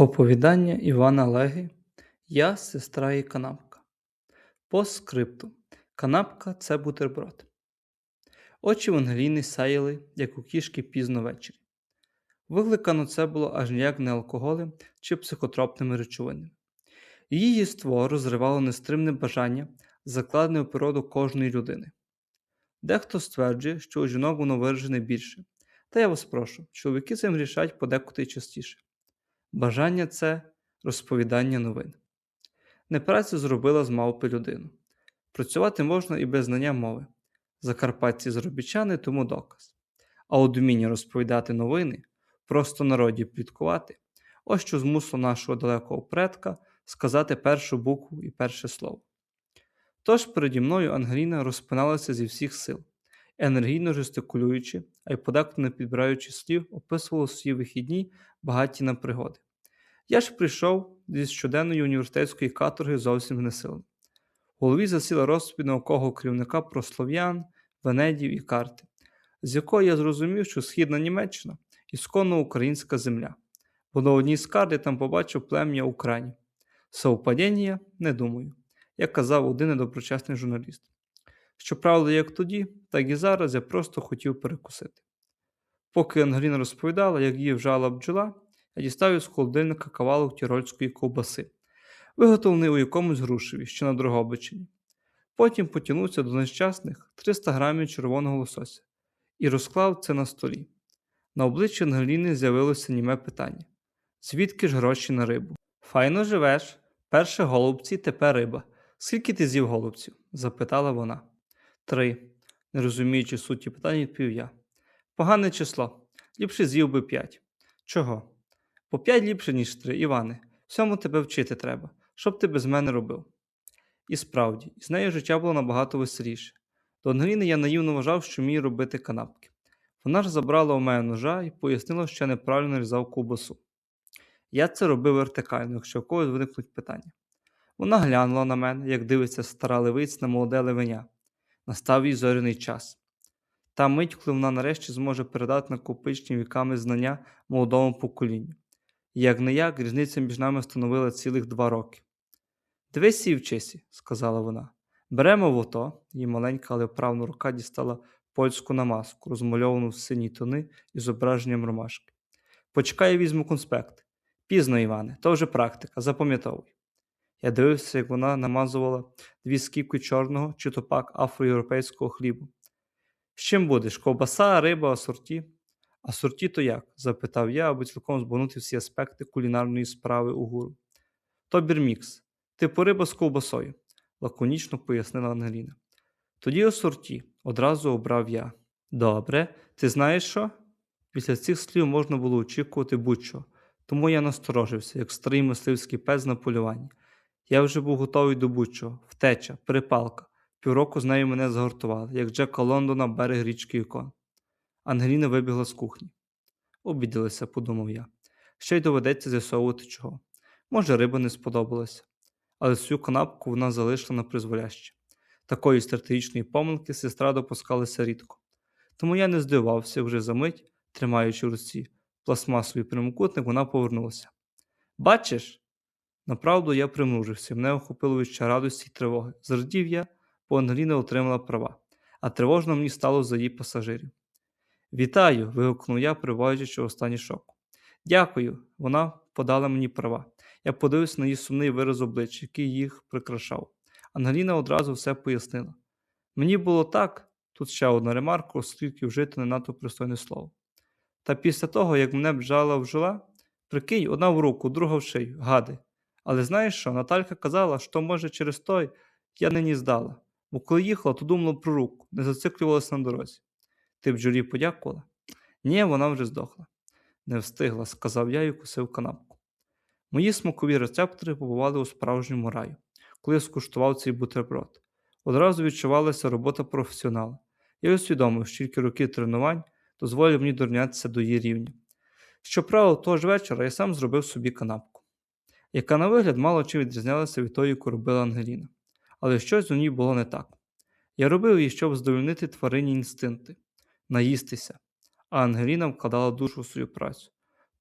Оповідання Івана Леги Я, сестра і канапка. По скрипту. Канапка це бутерброд. Очі в Ангеліни сяяли, як у кішки пізно ввечері. Викликано це було аж ніяк не алкоголем чи психотропними речовинами. Її єство розривало нестримне бажання, закладене в природу кожної людини. Дехто стверджує, що у жінок воно виражене більше, та я вас прошу, чоловіки цим грішать подекуди частіше. Бажання це розповідання новин. Непрацю зробила з мавпи людину. Працювати можна і без знання мови. Закарпатці заробітчани тому доказ. А от уміння розповідати новини, просто народі пліткувати, ось що змусило нашого далекого предка сказати першу букву і перше слово. Тож переді мною Ангеліна розпиналася зі всіх сил, енергійно жестикулюючи, а й подекуди не підбираючи слів, описувала свої вихідні багаті на пригоди. Я ж прийшов зі щоденної університетської каторги зовсім знесилений. В голові засіла розповідь наукового керівника про слов'ян, венедів і карти, з якої я зрозумів, що східна Німеччина ісконно українська земля, бо на одній з карт я там побачив плем'я Україні. Совпадіння не думаю, як казав один недоброчесний журналіст. Щоправда, як тоді, так і зараз я просто хотів перекусити. Поки Ангеліна розповідала, як її вжала бджола, я дістав із холодильника кавалок тірольської ковбаси, виготовлений у якомусь грушеві, що на Дрогобичині. Потім потягнувся до нещасних 300 грамів червоного лосося і розклав це на столі. На обличчі Ангеліни з'явилося німе питання: звідки ж гроші на рибу? Файно живеш, перше голубці, тепер риба. Скільки ти з'їв голубців? запитала вона. Три. Не розуміючи суті питання, відповів я. Погане число. Ліпше з'їв би п'ять. Чого? По п'ять ліпше, ніж три, Іване. Всьому тебе вчити треба, щоб ти без мене робив. І справді, із нею життя було набагато веселіше. До Ангеліни я наївно вважав, що вмію робити канапки. Вона ж забрала у мене ножа і пояснила, що я неправильно різав ковбасу. Я це робив вертикально, якщо в когось виникнуть питання. Вона глянула на мене, як дивиться стара левиць на молоде левеня. Настав їй зоряний час. Та мить, коли вона нарешті зможе передати накопичні віками знання молодому поколінню. Як не як, різниця між нами становила цілих два роки. Дивись і вчися, сказала вона. Беремо в ото, її маленька, але вправна рука дістала польську намазку, розмальовану в сині тони із зображенням ромашки. Почекай, я візьму конспект. Пізно, Іване, то вже практика, запам'ятовуй. Я дивився, як вона намазувала дві скіпки чорного чи то пак афроєвропейського хлібу. З чим будеш? Ковбаса, риба, асорті? Асорті то як? запитав я, аби цілком збагнути всі аспекти кулінарної справи у гуру. То бірмікс, типу риба з ковбасою, лаконічно пояснила Ангеліна. Тоді асорті, одразу обрав я. Добре, ти знаєш що? Після цих слів можна було очікувати будь-що, тому я насторожився, як старий мисливський пес на полюванні. Я вже був готовий до будь-чого, втеча, перепалка. Півроку з нею мене загортували, як Джека Лондона берег річки Ікон. Ангеліна вибігла з кухні. Обідалася, подумав я. Ще й доведеться з'ясовувати чого. Може, риба не сподобалася, але свою канапку вона залишила на призволяще. Такої стратегічної помилки сестра допускалася рідко. Тому я не здивувався вже за мить, тримаючи в руці пластмасовий прямокутник, вона повернулася. Бачиш? Направду я примружився, мене охопило відча радості й тривоги. Зрадів я, бо Ангеліна отримала права, а тривожно мені стало за її пасажирів. Вітаю! вигукнув я, приваючи останній шок. Дякую, вона подала мені права. Я подивився на її сумний вираз обличчя, який їх прикрашав. Ангеліна одразу все пояснила. Мені було так, тут ще одна ремарка, оскільки вжити не надто пристойне слово. Та після того, як мене бджала вжила, прикинь, одна в руку, друга в шию, гади. Але знаєш що, Наталька казала, що, може, через той я нині здала, бо коли їхала, то думала про руку, не зациклювалася на дорозі. Ти бджолі подякувала? Ні, вона вже здохла. Не встигла, сказав я і кусив канапку. Мої смакові рецептори побували у справжньому раю, коли я скуштував цей бутерброд. Одразу відчувалася робота професіонала. Я усвідомив, що тільки роки тренувань дозволив мені дорнятися до її рівня. Щоправда, того ж вечора я сам зробив собі канапку, яка на вигляд мало чи відрізнялася від тої, яку робила Ангеліна, але щось у ній було не так. Я робив її, щоб здовільнити тваринні інстинкти, наїстися, а Ангеліна вкладала душу в свою працю.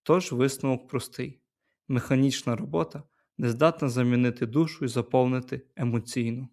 Тож висновок простий: Механічна робота не здатна замінити душу і заповнити емоційну.